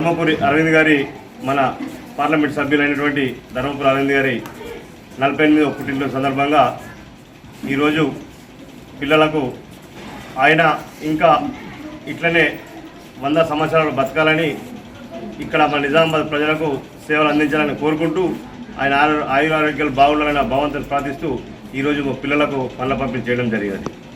ధర్మపురి అరవింద్ గారి మన పార్లమెంట్ సభ్యులైనటువంటి ధర్మపురి అరవింద్ గారి నలభై ఎనిమిదో పుట్టినరోజు సందర్భంగా ఈరోజు పిల్లలకు ఆయన ఇంకా ఇట్లనే వంద సంవత్సరాలు బతకాలని ఇక్కడ మన నిజామాబాద్ ప్రజలకు సేవలు అందించాలని కోరుకుంటూ ఆయన ఆయుర ఆరోగ్యాలు బాగుండాలని ఆ భగవంతుని ప్రార్థిస్తూ ఈరోజు పిల్లలకు పనుల పంపిణీ చేయడం జరిగింది.